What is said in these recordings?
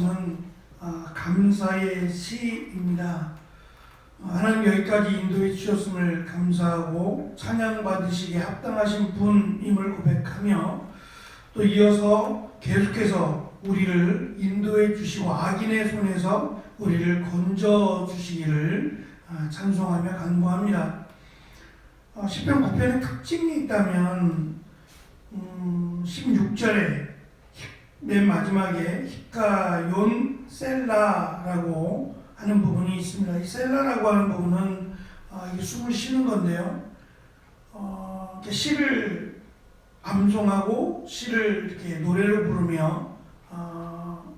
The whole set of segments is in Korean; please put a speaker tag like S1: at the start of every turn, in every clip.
S1: 말씀은 아, 감사의 시입니다. 아, 하나님 여기까지 인도해 주셨음을 감사하고 찬양 받으시기에 합당하신 분임을 고백하며 또 이어서 계속해서 우리를 인도해 주시고 악인의 손에서 우리를 건져 주시기를 아, 찬송하며 간구합니다. 어, 시편 9편의 특징이 있다면 음, 16절에 맨 마지막에 히카yon 셀라라고 하는 부분이 있습니다. 이 셀라라고 하는 부분은 아, 숨을 쉬는 건데요. 어, 시를 암송하고 시를 이렇게 노래를 부르며 어,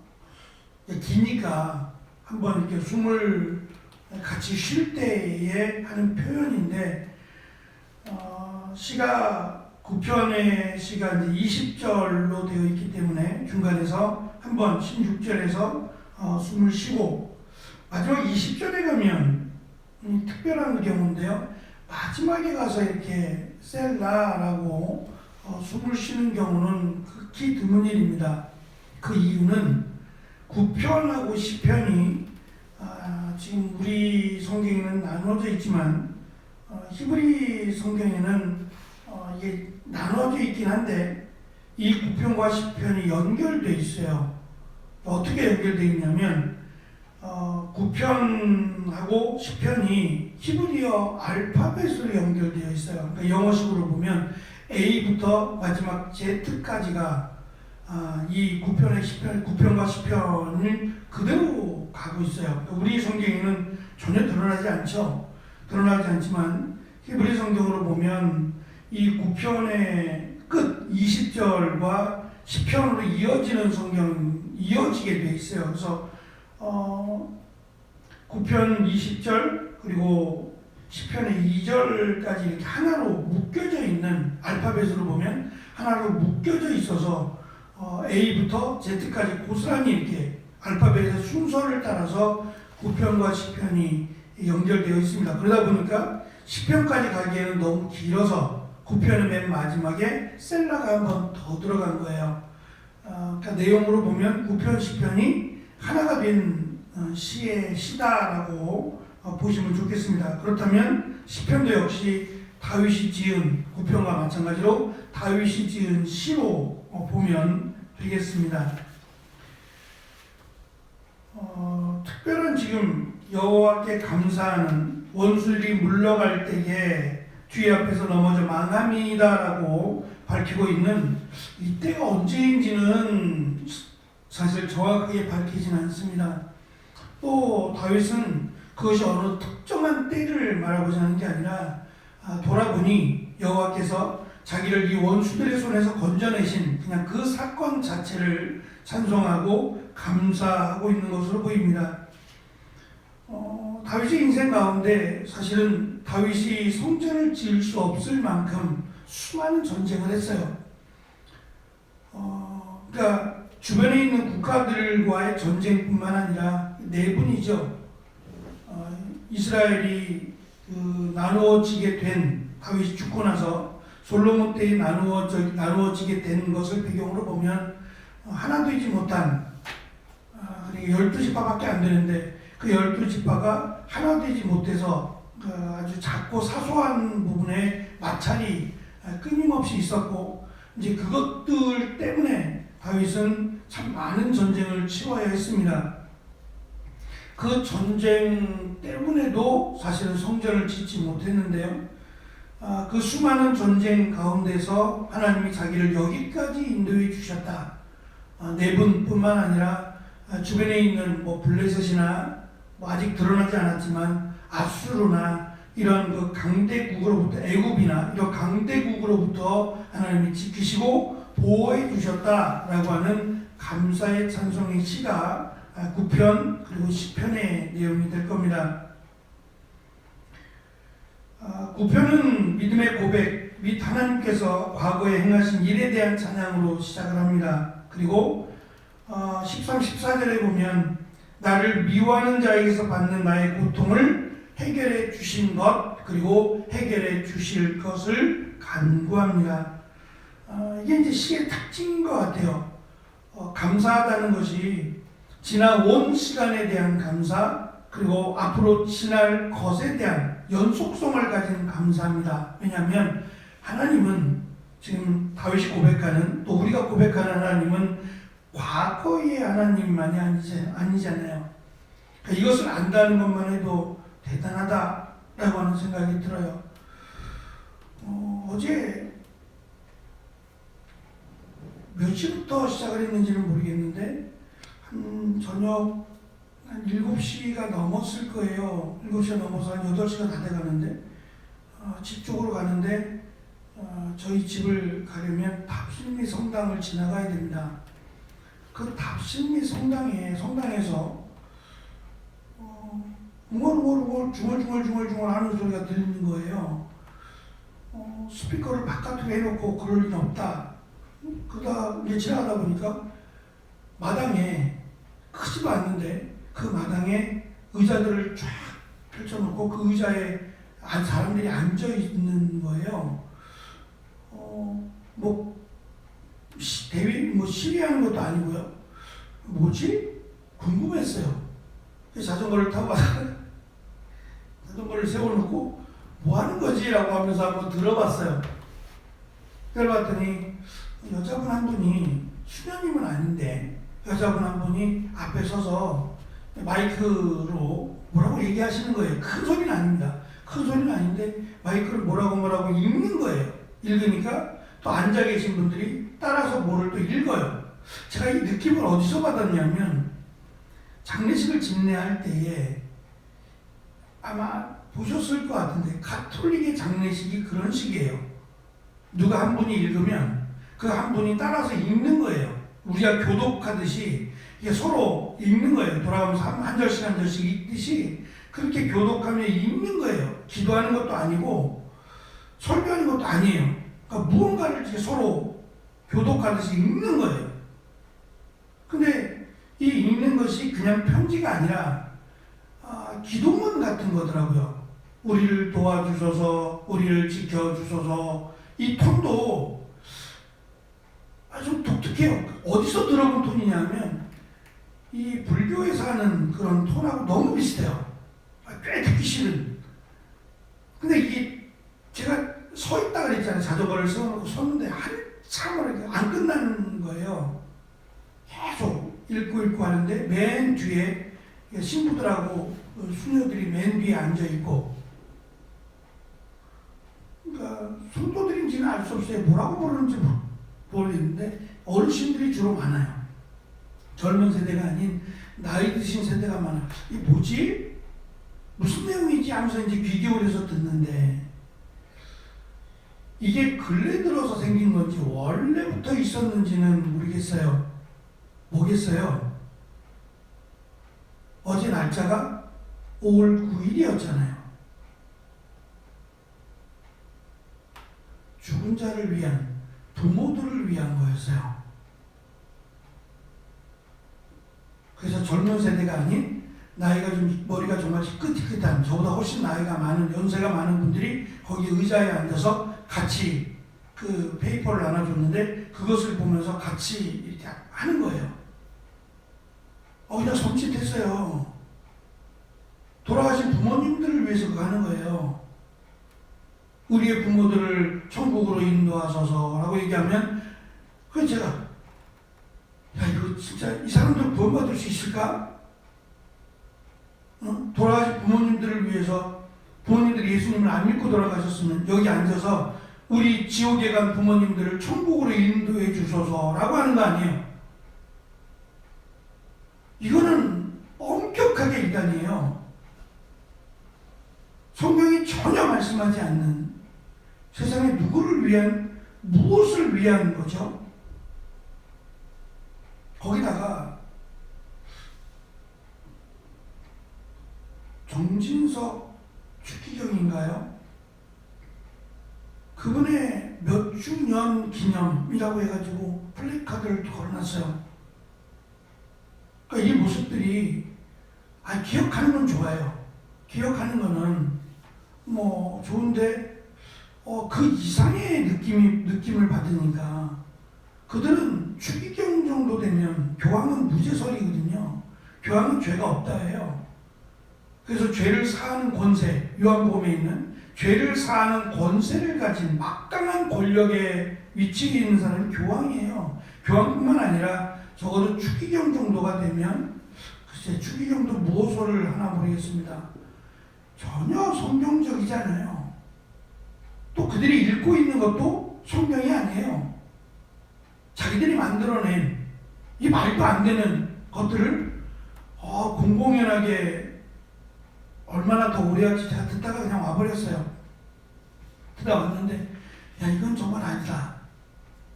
S1: 기니까 한번 이렇게 숨을 같이 쉴 때에 하는 표현인데 어, 시가 9편의 시가 이제 20절로 되어 있기 때문에 중간에서 한번 16절에서 어, 숨을 쉬고 마지막 20절에 가면 음, 특별한 경우인데요. 마지막에 가서 이렇게 셀라라고 어, 숨을 쉬는 경우는 극히 드문 일입니다. 그 이유는 9편하고 10편이 아, 지금 우리 성경에는 나눠져 있지만 어, 히브리 성경에는 어, 이게 나눠져 있긴 한데 이 9편과 10편이 연결돼 있어요. 어떻게 연결돼 있냐면 어, 9편하고 10편이 히브리어 알파벳으로 연결되어 있어요. 그러니까 영어식으로 보면 A부터 마지막 Z까지가 아, 이 9편의 10편, 9편과 10편을 그대로 가고 있어요. 그러니까 우리 성경에는 전혀 드러나지 않죠. 드러나지 않지만 히브리 성경으로 보면 이 9편의 끝 20절과 10편으로 이어지는 성경 이어지게 돼 있어요. 그래서 어, 9편 20절 그리고 10편의 2절까지 이렇게 하나로 묶여져 있는 알파벳으로 보면 하나로 묶여져 있어서 어, A부터 Z까지 고스란히 이렇게 알파벳의 순서를 따라서 9편과 10편이 연결되어 있습니다. 그러다 보니까 10편까지 가기에는 너무 길어서 9편의 맨 마지막에 셀라가 한 번 더 들어간 거예요. 어, 그러니까 내용으로 보면 9편, 10편이 하나가 된 어, 시의 시다라고 어, 보시면 좋겠습니다. 그렇다면 10편도 역시 다윗이 지은 9편과 마찬가지로 다윗이 지은 시로 어, 보면 되겠습니다. 어, 특별한 지금 여호와께 감사하는 원수들이 물러갈 때에 뒤 앞에서 넘어져 망함이다라고 밝히고 있는 이때가 언제인지는 사실 정확하게 밝히진 않습니다. 또 다윗은 그것이 어느 특정한 때를 말하고자 하는 게 아니라 아, 돌아보니 여호와께서 자기를 이 원수들의 손에서 건져내신 그냥 그 사건 자체를 찬송하고 감사하고 있는 것으로 보입니다. 어, 다윗의 인생 가운데 사실은 다윗이 성전을 지을 수 없을 만큼 수많은 전쟁을 했어요. 어, 그러니까 주변에 있는 국가들과의 전쟁뿐만 아니라 내분이죠. 어, 이스라엘이 그 나누어지게 된 다윗이 죽고 나서 솔로몬 때에 나누어져 나누어지게 된 것을 배경으로 보면 하나 되지 못한 아, 그러니까 열두 지파밖에 안 되는데 그 열두 지파가 하나 되지 못해서 그 아주 작고 사소한 부분에 마찰이 끊임없이 있었고 이제 그것들 때문에 다윗은 참 많은 전쟁을 치러야 했습니다. 그 전쟁 때문에도 사실은 성전을 짓지 못했는데요. 아, 그 수많은 전쟁 가운데서 하나님이 자기를 여기까지 인도해 주셨다. 아, 내분뿐만 아니라 아, 주변에 있는 뭐 블레셋이나 뭐 아직 드러나지 않았지만 아수르나 이런 그 강대국으로부터 애굽이나 이런 강대국으로부터 하나님이 지키시고 보호해 주셨다라고 하는 감사의 찬송의 시가 9편 그리고 10편의 내용이 될 겁니다. 9편은 믿음의 고백 및 하나님께서 과거에 행하신 일에 대한 찬양으로 시작을 합니다. 그리고 13, 14절에 보면 나를 미워하는 자에게서 받는 나의 고통을 해결해 주신 것 그리고 해결해 주실 것을 간구합니다. 어, 이게 이제 시의 특징인 것 같아요. 어, 감사하다는 것이 지나온 시간에 대한 감사, 그리고 앞으로 지날 것에 대한 연속성을 가진 감사입니다. 왜냐하면 하나님은 지금 다윗이 고백하는 또 우리가 고백하는 하나님은 과거의 하나님만이 아니지, 아니잖아요. 그러니까 이것을 안다는 것만 해도 대단하다라고 하는 생각이 들어요. 어, 어제 몇 시부터 시작을 했는지는 모르겠는데 한 저녁 한 7시가 넘었을 거예요. 7시가 넘어서 한 8시가 다 돼가는데 어, 집 쪽으로 가는데 어, 저희 집을 가려면 답심리 성당을 지나가야 됩니다. 그 답심리 성당에 성당에서 어, 웅얼웅얼웅얼 중얼중얼중얼중얼 하는 소리가 들리는 거예요. 어, 스피커를 바깥으로 해놓고 그럴 리는 없다. 그러다 이제 지나가다 보니까 마당에 크지도 않는데 그 마당에 의자들을 쫙 펼쳐놓고 그 의자에 안- 사람들이 앉아 있는 거예요. 어, 뭐 시- 대위 뭐 시위하는 것도 아니고요. 뭐지? 궁금했어요. 자전거를 타고 자전거를 세워놓고 뭐 하는 거지라고 하면서 한번 들어봤어요. 들어봤더니 여자분 한 분이 수녀님은 아닌데 여자분 한 분이 앞에 서서 마이크로 뭐라고 얘기하시는 거예요. 큰 소리는 아닙니다. 큰 소리는 아닌데 마이크를 뭐라고 뭐라고 읽는 거예요. 읽으니까 또 앉아 계신 분들이 따라서 뭐를 또 읽어요. 제가 이 느낌을 어디서 받았냐면 장례식을 집례할 때에 아마 보셨을 것 같은데 가톨릭의 장례식이 그런 식이에요. 누가 한 분이 읽으면 그 한 분이 따라서 읽는 거예요. 우리가 교독하듯이 서로 읽는 거예요. 돌아가면서 한, 한 절씩 한 절씩 읽듯이 그렇게 교독하며 읽는 거예요. 기도하는 것도 아니고 설교하는 것도 아니에요. 그러니까 무언가를 이렇게 서로 교독하듯이 읽는 거예요. 근데 이 읽는 것이 그냥 편지가 아니라 아, 기도문 같은 거더라고요. 우리를 도와주소서, 우리를 지켜주소서. 이 톤도 아주 독특해요. 어디서 들어본 톤이냐면 이 불교에서 하는 그런 톤하고 너무 비슷해요. 아, 꽤 듣기 싫은. 근데 이게 제가 서 있다 그랬잖아요. 자전거를 세워놓고 섰는데 한참을 안 끝나는 거예요. 계속 읽고 읽고 하는데 맨 뒤에 신부들하고 수녀들이 맨 뒤에 앉아 있고 그러니까 성도들인지는 알 수 없어요. 뭐라고 부르는지 모르- 모르겠는데 어르신들이 주로 많아요. 젊은 세대가 아닌 나이 드신 세대가 많아요. 이 뭐지? 무슨 내용이지? 하면서 이제 귀 기울여서 듣는데 이게 근래 들어서 생긴 건지 원래부터 있었는지는 모르겠어요. 뭐겠어요? 어제 날짜가 5월 9일이었잖아요. 죽은 자를 위한 부모들을 위한 거였어요. 그래서 젊은 세대가 아닌 나이가 좀 머리가 정말 희끗희끗한 저보다 훨씬 나이가 많은 연세가 많은 분들이 거기 의자에 앉아서 같이 그 페이퍼를 나눠줬는데 그것을 보면서 같이 이렇게 하는 거예요. 어, 그냥 섬찟했어요. 돌아가신 부모님들을 위해서 그거 하는 거예요. 우리의 부모들을 천국으로 인도하소서라고 얘기하면 그 제가 야 이거 진짜 이 사람들 구원받을 수 있을까? 어? 돌아가신 부모님들을 위해서 부모님들이 예수님을 안 믿고 돌아가셨으면 여기 앉아서 우리 지옥에 간 부모님들을 천국으로 인도해 주소서라고 하는 거 아니에요? 이거는 엄격하게 이단이에요. 성경이 전혀 말씀하지 않는 세상에 누구를 위한 무엇을 위한 거죠? 거기다가 정진석 추기경인가요? 그분의 몇 주년 기념이라고 해가지고 플래카드를 걸어놨어요. 그러니까 이 모습들이 아 기억하는 건 좋아요. 기억하는 거는 뭐 좋은데 어, 그 이상의 느낌이 느낌을 받으니까 그들은 추기경 정도 되면 교황은 무죄설이거든요. 교황은 죄가 없다 해요. 그래서 죄를 사하는 권세, 요한복음에 있는 죄를 사하는 권세를 가진 막강한 권력의 위치에 있는 사람이 교황이에요. 교황뿐만 아니라 적어도 추기경 정도가 되면 글쎄 추기경도 무호소를 하나 모르겠습니다. 전혀 성경적이지 않아요. 또 그들이 읽고 있는 것도 성경이 아니에요. 자기들이 만들어낸 이 말도 안 되는 것들을 어, 공공연하게 얼마나 더 오래 할지 제가 듣다가 그냥 와버렸어요. 듣다 왔는데, 야, 이건 정말 아니다.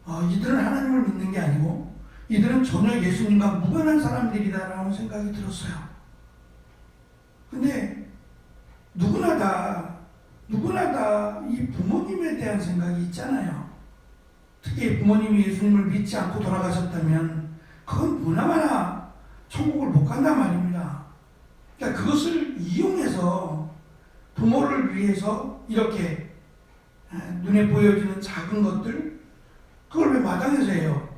S1: 어, 이들은 하나님을 믿는 게 아니고, 이들은 전혀 예수님과 무관한 사람들이다라는 생각이 들었어요. 근데, 누구나 다, 누구나 다 이 부모님에 대한 생각이 있잖아요. 특히 부모님이 예수님을 믿지 않고 돌아가셨다면, 그건 보나마나 천국을 못 간단 말입니다. 그러니까 그것을 이용해서 부모를 위해서 이렇게 아, 눈에 보여지는 작은 것들 그걸 왜 마당에서 해요?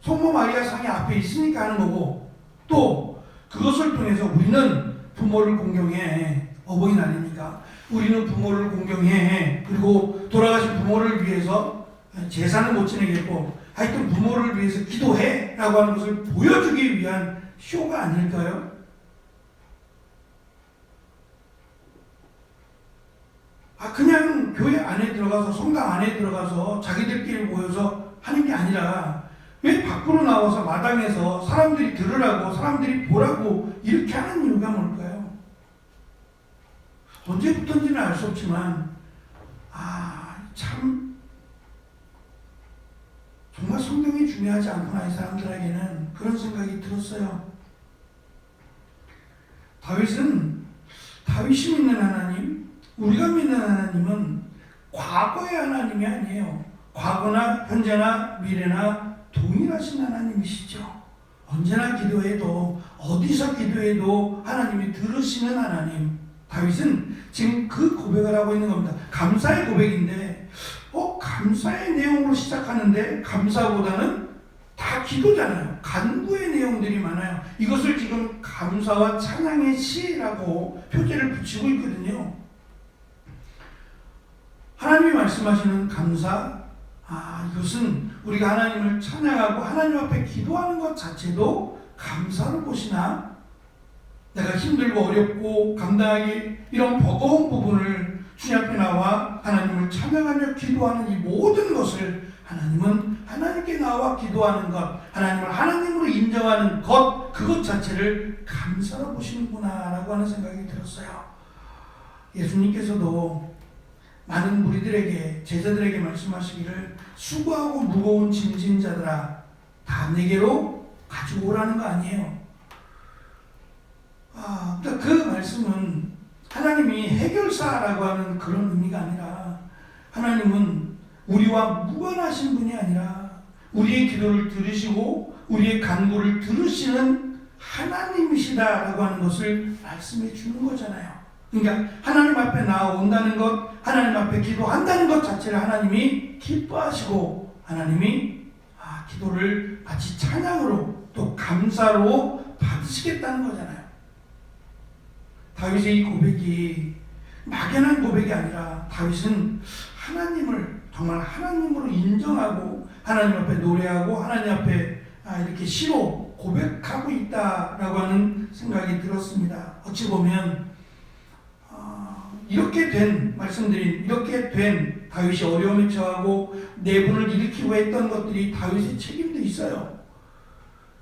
S1: 성모 마리아 상이 앞에 있으니까 하는 거고 또 그것을 통해서 우리는 부모를 공경해 어버이날이니까 우리는 부모를 공경해 그리고 돌아가신 부모를 위해서 제사는 못 지내겠고 하여튼 부모를 위해서 기도해 라고 하는 것을 보여주기 위한 쇼가 아닐까요? 아, 그냥 교회 안에 들어가서, 성당 안에 들어가서 자기들끼리 모여서 하는 게 아니라 왜 밖으로 나와서 마당에서 사람들이 들으라고, 사람들이 보라고 이렇게 하는 이유가 뭘까요? 언제부터인지는 알 수 없지만, 아, 참, 정말 성경이 중요하지 않구나, 이 사람들에게는. 그런 생각이 들었어요. 다윗은 다윗이 믿는 하나님, 우리가 믿는 하나님은 과거의 하나님이 아니에요. 과거나 현재나 미래나 동일하신 하나님이시죠. 언제나 기도해도 어디서 기도해도 하나님이 들으시는 하나님. 다윗은 지금 그 고백을 하고 있는 겁니다. 감사의 고백인데, 어 감사의 내용으로 시작하는데 감사보다는 다 기도잖아요. 간구의 내용들이 많아요. 이것을 지금 감사와 찬양의 시라고 표제를 붙이고 있거든요. 하나님이 말씀하시는 감사, 아, 이것은 우리가 하나님을 찬양하고 하나님 앞에 기도하는 것 자체도 감사로 보시나? 내가 힘들고 어렵고 감당하기 이런 버거운 부분을 앞에 나와 하나님을 찬양하며 기도하는 이 모든 것을 하나님은 하나님께 나와 기도하는 것, 하나님을 하나님으로 인정하는 것, 그것 자체를 감사로 보시는구나라고 하는 생각이 들었어요. 예수님께서도 많은 무리들에게 제자들에게 말씀하시기를 수고하고 무거운 짐진 자들아 다 내게로 가지고 오라는 거 아니에요. 아, 그러니까 그 말씀은 하나님이 해결사라고 하는 그런 의미가 아니라 하나님은 우리와 무관하신 분이 아니라 우리의 기도를 들으시고 우리의 간구를 들으시는 하나님이시다라고 하는 것을 말씀해 주는 거잖아요. 그러니까 하나님 앞에 나아온다는 것, 하나님 앞에 기도한다는 것 자체를 하나님이 기뻐하시고 하나님이 아, 기도를 마치 찬양으로 또 감사로 받으시겠다는 거잖아요. 다윗의 이 고백이 막연한 고백이 아니라 다윗은 하나님을 정말 하나님으로 인정하고 하나님 앞에 노래하고 하나님 앞에 아, 이렇게 시로 고백하고 있다라고 하는 생각이 들었습니다. 어찌 보면 어, 이렇게 된 말씀드린 이렇게 된 다윗이 어려움에 처하고 내분을 일으키고 했던 것들이 다윗의 책임도 있어요.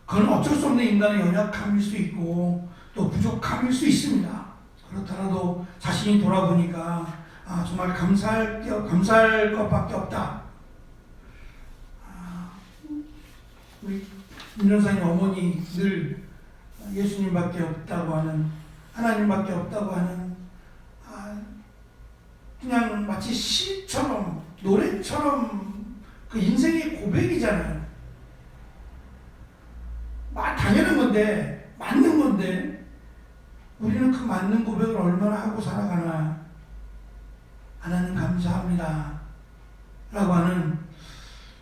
S1: 그건 어쩔 수 없는 인간의 연약함일 수 있고 또 부족함일 수 있습니다. 그렇더라도 자신이 돌아보니까 아, 정말 감사할 게, 감사할 것밖에 없다. 아, 우리 민현사님 어머니 늘 예수님밖에 없다고 하는 하나님밖에 없다고 하는 아, 그냥 마치 시처럼 노래처럼 그 인생의 고백이잖아요. 막 당연한 건데 맞는 건데 우리는 그 맞는 고백을 얼마나 하고 살아가나. 하나님 감사합니다. 라고 하는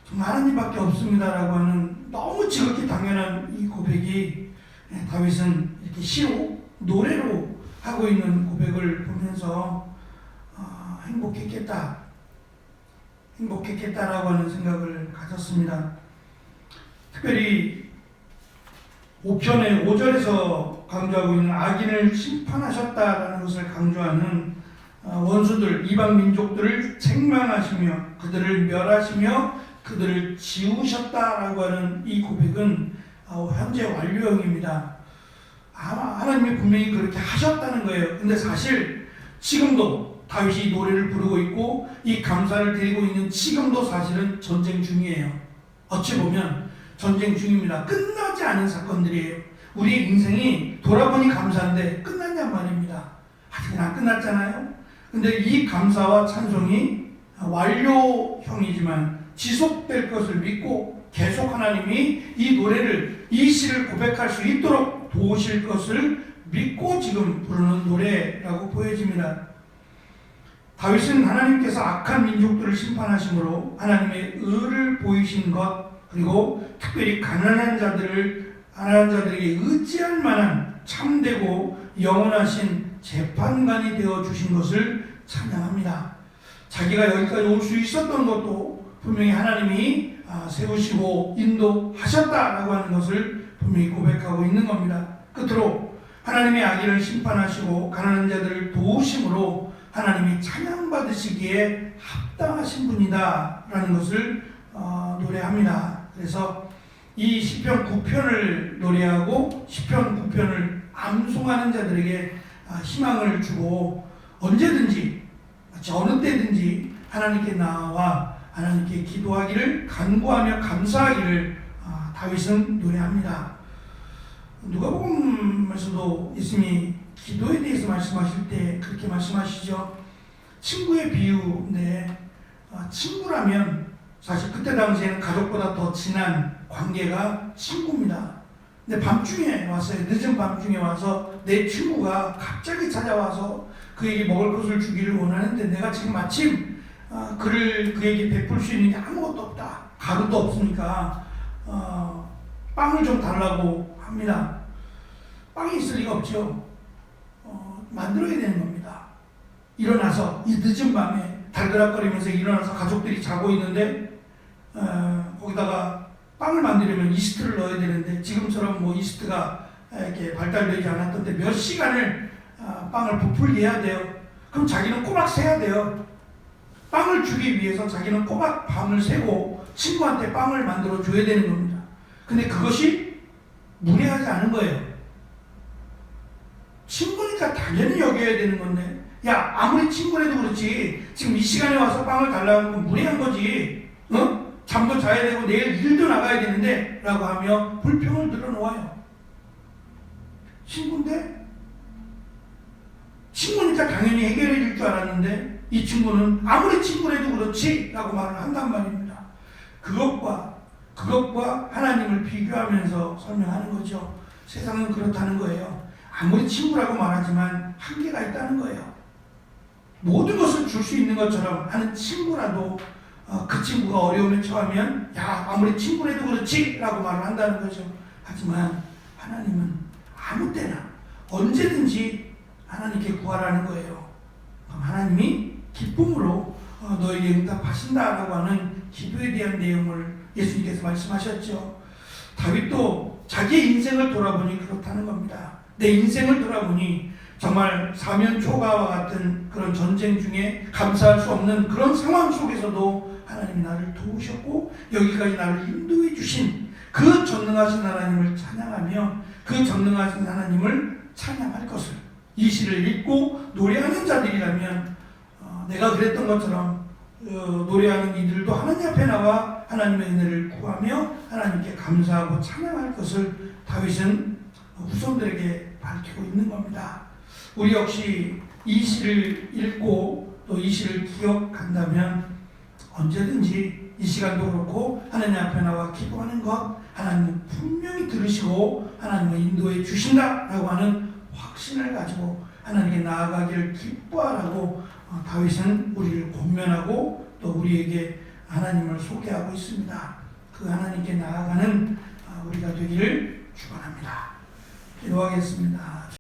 S1: 정말 하나님밖에 없습니다 라고 하는 너무 지극히 당연한 이 고백이 예, 다윗은 이렇게 시로 노래로 하고 있는 고백을 보면서 어, 행복했겠다, 행복했겠다라고 하는 생각을 가졌습니다. 특별히 5편의 5절에서 강조하고 있는 악인을 심판하셨다라는 것을 강조하는 어, 원수들, 이방 민족들을 책망하시며 그들을 멸하시며 그들을 지우셨다라고 하는 이 고백은 어, 현재 완료형입니다. 아, 하나님이 분명히 그렇게 하셨다는 거예요. 근데 사실 지금도 다윗이 노래를 부르고 있고 이 감사를 드리고 있는 지금도 사실은 전쟁 중이에요. 어찌 보면 전쟁 중입니다. 끝나지 않은 사건들이에요. 우리 인생이 돌아보니 감사한데 끝났냔 말입니다. 아직은 안 끝났잖아요. 근데 이 감사와 찬송이 완료형이지만 지속될 것을 믿고 계속 하나님이 이 노래를 이 시를 고백할 수 있도록 도우실 것을 믿고 지금 부르는 노래라고 보여집니다. 다윗은 하나님께서 악한 민족들을 심판하심으로 하나님의 의를 보이신 것 그리고 특별히 가난한 자들을 가난한 자들에게 의지할 만한 참되고 영원하신 재판관이 되어 주신 것을 찬양합니다. 자기가 여기까지 올 수 있었던 것도 분명히 하나님이 아, 세우시고 인도하셨다라고 하는 것을 분명히 고백하고 있는 겁니다. 끝으로 하나님의 악인을 심판하시고 가난한 자들을 도우심으로 하나님이 찬양받으시기에 합당하신 분이다라는 것을 어, 노래합니다. 그래서 이 시편 9편을 노래하고 시편 9편을 암송하는 자들에게 아, 희망을 주고 언제든지 어느 때든지 하나님께 나와 하나님께 기도하기를 간구하며 감사하기를 아, 다윗은 노래합니다. 누가복음에서도 예수님이 기도에 대해서 말씀하실 때 그렇게 말씀하시죠. 친구의 비유인데 아, 친구라면 사실 그때 당시에는 가족보다 더 친한 관계가 친구입니다. 근데 밤중에 왔어요. 늦은 밤중에 와서 내 친구가 갑자기 찾아와서 그에게 먹을 것을 주기를 원하는데 내가 지금 마침 어, 그를 그에게 베풀 수 있는 게 아무것도 없다. 가루도 없으니까 어, 빵을 좀 달라고 합니다. 빵이 있을 리가 없죠. 어, 만들어야 되는 겁니다. 일어나서 이 늦은 밤에 달그락거리면서 일어나서 가족들이 자고 있는데 어, 거기다가 빵을 만들려면 이스트를 넣어야 되는데 지금처럼 뭐 이스트가 이렇게 발달되지 않았던데 몇 시간을 아, 빵을 부풀게 해야 돼요. 그럼 자기는 꼬박 새야 돼요. 빵을 주기 위해서 자기는 꼬박 밤을 새고 친구한테 빵을 만들어 줘야 되는 겁니다. 근데 그것이 무례하지 않은 거예요. 친구니까 당연히 여겨야 되는 건데, 야, 아무리 친구라도 그렇지, 지금 이 시간에 와서 빵을 달라고 하면 무례한 거지. 어? 잠도 자야 되고 내일 일도 나가야 되는데, 라고 하며 불평을 늘어놓아요. 친구인데? 친구니까 당연히 해결해 줄 줄 알았는데 이 친구는 아무리 친구라도 그렇지 라고 말을 한단 말입니다. 그것과 그것과 하나님을 비교하면서 설명하는 거죠. 세상은 그렇다는 거예요. 아무리 친구라고 말하지만 한계가 있다는 거예요. 모든 것을 줄 수 있는 것처럼 하는 친구라도 어, 그 친구가 어려움에 처하면 야 아무리 친구라도 그렇지 라고 말을 한다는 거죠. 하지만 하나님은 아무 때나 언제든지 하나님께 구하라는 거예요. 그럼 하나님이 기쁨으로 어, 너에게 응답하신다라고 하는 기도에 대한 내용을 예수님께서 말씀하셨죠. 다윗도 자기의 인생을 돌아보니 그렇다는 겁니다. 내 인생을 돌아보니 정말 사면 초가와 같은 그런 전쟁 중에 감사할 수 없는 그런 상황 속에서도 하나님이 나를 도우셨고 여기까지 나를 인도해 주신 그 전능하신 하나님을 찬양하며 그 전능하신 하나님을 찬양할 것을 이 시를 읽고 노래하는 자들이라면 어, 내가 그랬던 것처럼 어, 노래하는 이들도 하나님 앞에 나와 하나님의 은혜를 구하며 하나님께 감사하고 찬양할 것을 다윗은 후손들에게 밝히고 있는 겁니다. 우리 역시 이 시를 읽고 또 이 시를 기억한다면 언제든지 이 시간도 그렇고 하나님 앞에 나와 기도하는 것 하나님은 분명히 들으시고 하나님을 인도해 주신다라고 하는 확신을 가지고 하나님께 나아가기를 기뻐하라고 어, 다윗은 우리를 권면하고 또 우리에게 하나님을 소개하고 있습니다. 그 하나님께 나아가는 어, 우리가 되기를 축원합니다. 기도하겠습니다.